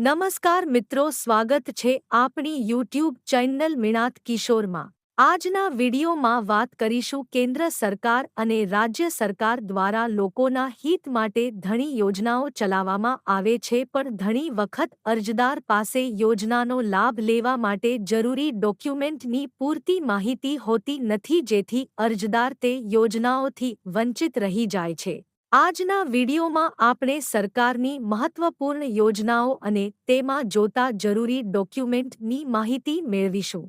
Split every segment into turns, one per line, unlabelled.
નમસ્કાર મિત્રો, સ્વાગત છે આપણી યુટ્યુબ ચેનલ મિણાત કિશોરમાં. આજના વિડીયોમાં વાત કરીશું કેન્દ્ર સરકાર અને રાજ્ય સરકાર દ્વારા લોકોના હિત માટે ઘણી યોજનાઓ ચલાવવામાં આવે છે, પણ ઘણી વખત અરજદાર પાસે યોજનાનો લાભ લેવા માટે જરૂરી ડોક્યુમેન્ટની પૂરતી માહિતી હોતી નથી, જેથી અરજદાર તે યોજનાઓથી વંચિત રહી જાય છે. આજના વિડીયોમાં આપણે સરકારની મહત્વપૂર્ણ યોજનાઓ અને તેમાં જોતા જરૂરી ડોક્યુમેન્ટની માહિતી મેળવીશું.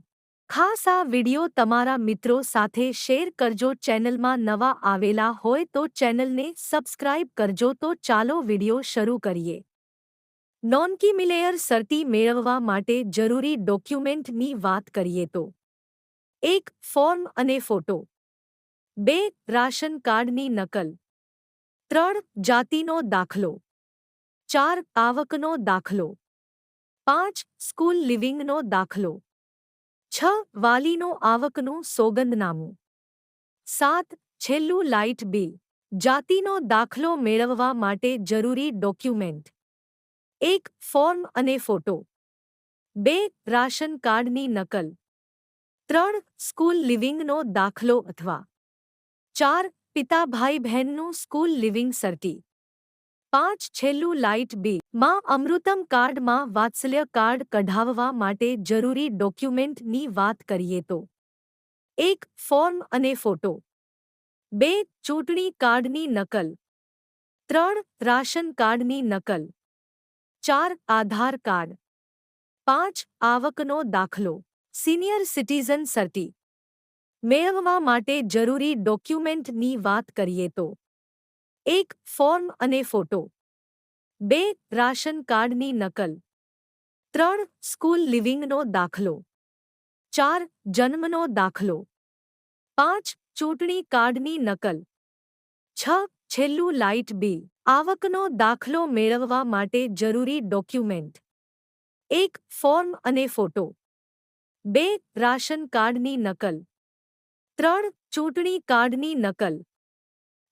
ખાસ આ વીડિયો તમારા મિત્રો સાથે શેર કરજો. ચેનલમાં નવા આવેલા હોય તો ચેનલને સબસ્ક્રાઇબ કરજો તો ચાલો વીડિયો શરૂ કરીએ. નોનકી મિલેયર સર્ટી મેળવવા માટે જરૂરી ડોક્યુમેન્ટની વાત કરીએ તો. એક ફોર્મ અને ફોટો. બે રાશન કાર્ડની નકલ. ત્રણ જાતિનો દાખલો. ચાર આવકનો દાખલો. પાંચ સ્કૂલ લિવિંગનો દાખલો. છ વાલીનો આવકનું સોગંદનામું. સાત છેલ્લું લાઇટ બિલ. જાતિનો દાખલો મેળવવા માટે જરૂરી ડોક્યુમેન્ટ. એક ફોર્મ અને ફોટો. બે રાશન કાર્ડની નકલ. ત્રણ સ્કૂલ લિવિંગનો દાખલો અથવા. ચાર પિતા ભાઈ બહેનનું સ્કૂલ લિવિંગ સર્ટી. પાંચ છેલ્લું લાઇટ બી માં અમૃતમ કાર્ડમાં વાત્સલ્ય કાર્ડ કઢાવવા માટે જરૂરી ડોક્યુમેન્ટની વાત કરીએ તો. એક ફોર્મ અને ફોટો. બે ચૂંટણી કાર્ડની નકલ. ત્રણ રાશન કાર્ડની નકલ. ચાર આધાર કાર્ડ. પાંચ આવકનો દાખલો. Senior citizen cert. મેળવવા માટે જરૂરી ડોક્યુમેન્ટની વાત કરીએ તો. એક ફોર્મ અને ફોટો. બે રાશન કાર્ડની નકલ. ત્રણ સ્કૂલ લિવિંગનો દાખલો. ચાર જન્મનો દાખલો. પાંચ ચૂંટણી કાર્ડની નકલ. છ છેલ્લું લાઇટ બિલ. આવકનો દાખલો મેળવવા માટે જરૂરી ડોક્યુમેન્ટ. એક ફોર્મ અને ફોટો. બે રાશન કાર્ડની નકલ. ત્રણ ચૂંટણી કાર્ડની નકલ.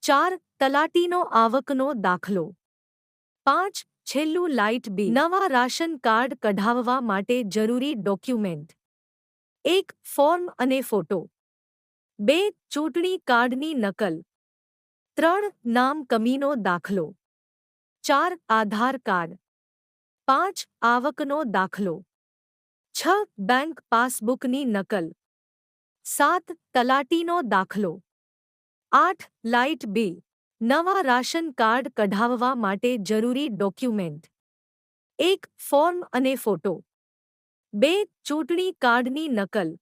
ચાર તલાટીનો આવકનો દાખલો. પાંચ છેલ્લું લાઇટ બિલ. નવા રાશન કાર્ડ કઢાવવા માટે જરૂરી ડોક્યુમેન્ટ. એક ફોર્મ અને ફોટો. બે ચૂંટણી કાર્ડની નકલ. ત્રણ નામ કમીનો દાખલો. ચાર આધાર કાર્ડ. પાંચ આવકનો દાખલો. છ બેંક પાસબુકની નકલ. સાત તલાટીનો દાખલો. આઠ લાઇટ બિલ નવા રાશન કાર્ડ કઢાવવા માટે જરૂરી ડોક્યુમેન્ટ. એક ફોર્મ અને ફોટો. બે ચૂંટણી કાર્ડની નકલ.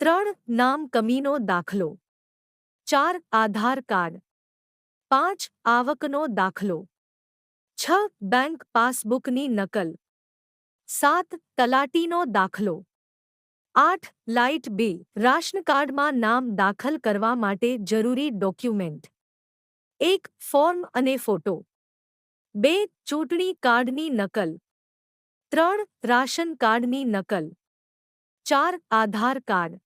ત્રણ નામ કમીનો દાખલો. ચાર આધાર કાર્ડ. પાંચ આવકનો દાખલો. છ બેંક પાસબુકની નકલ. સાત તલાટીનો દાખલો. આઠ લાઇટ બે રાશન કાર્ડમાં નામ દાખલ કરવા માટે જરૂરી ડોક્યુમેન્ટ. એક ફોર્મ અને ફોટો. બે ચૂંટણી કાર્ડની નકલ. ત્રણ રાશન કાર્ડની નકલ. ચાર આધાર કાર્ડ.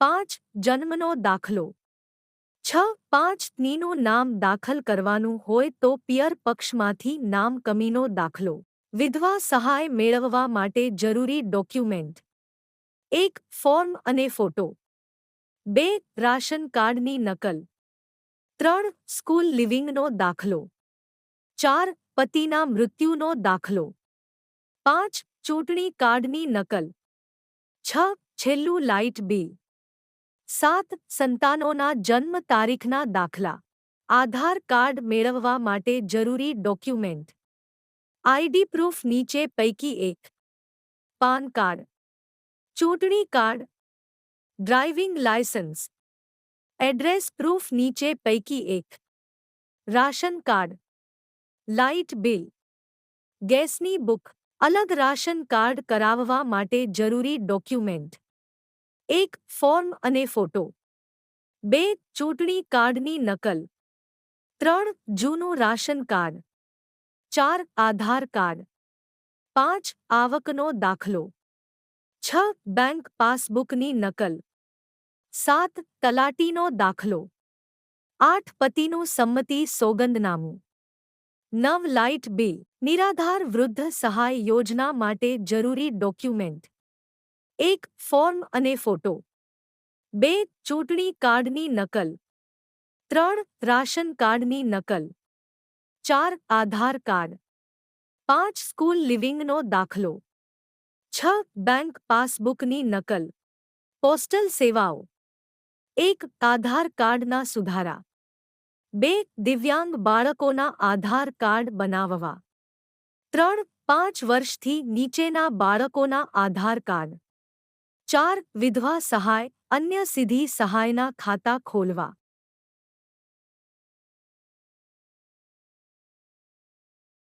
પાંચ જન્મનો દાખલો. છ પાંચ નીનું નામ દાખલ કરવાનું હોય તો પિયર પક્ષમાંથી નામ કમીનો દાખલો. વિધવા સહાય મેળવવા માટે જરૂરી ડોક્યુમેન્ટ. એક ફોર્મ અને ફોટો. બે રાશન કાર્ડની નકલ. ત્રણ સ્કૂલ લિવિંગનો દાખલો. ચાર પતિના મૃત્યુનો દાખલો. પાંચ ચૂંટણી કાર્ડની નકલ. છ છેલ્લું લાઇટ બિલ. સાત સંતાનોના જન્મ તારીખના દાખલા. આધાર કાર્ડ મેળવવા માટે જરૂરી ડોક્યુમેન્ટ. આઈડી પ્રૂફ નીચે પૈકી એક. PAN card. ચૂંટણી card driving licence address proof નીચે પૈકી એક રાશન કાર્ડ લાઇટ બિલ ગેસની બુક અલગ રાશન કાર્ડ કરાવવા માટે જરૂરી ડોક્યુમેન્ટ એક ફોર્મ અને ફોટો બે ચૂંટણી કાર્ડની નકલ ત્રણ જૂનું રાશન કાર્ડ ચાર આધાર કાર્ડ પાંચ આવકનો દાખલો છ બેંક પાસબુકની નકલ. સાત તલાટીનો દાખલો. આઠ પતિનું સંમતિ સોગંદનામું. નવ લાઇટ બિલ. નિરાધાર વૃદ્ધ સહાય યોજના માટે જરૂરી ડોક્યુમેન્ટ. એક ફોર્મ અને ફોટો. બે ચૂંટણી કાર્ડની નકલ. ત્રણ રાશન કાર્ડની નકલ. ચાર આધાર કાર્ડ. પાંચ સ્કૂલ લિવિંગનો દાખલો. છ બેંક પાસબુકની નકલ. પોસ્ટલ સેવાઓ. એક આધાર કાર્ડના સુધારા. બે દિવ્યાંગ બાળકોના આધાર કાર્ડ બનાવવા. ત્રણ પાંચ વર્ષથી નીચેના બાળકોના આધાર કાર્ડ. ચાર વિધવા સહાય, અન્ય સીધી સહાયના ખાતા ખોલવા.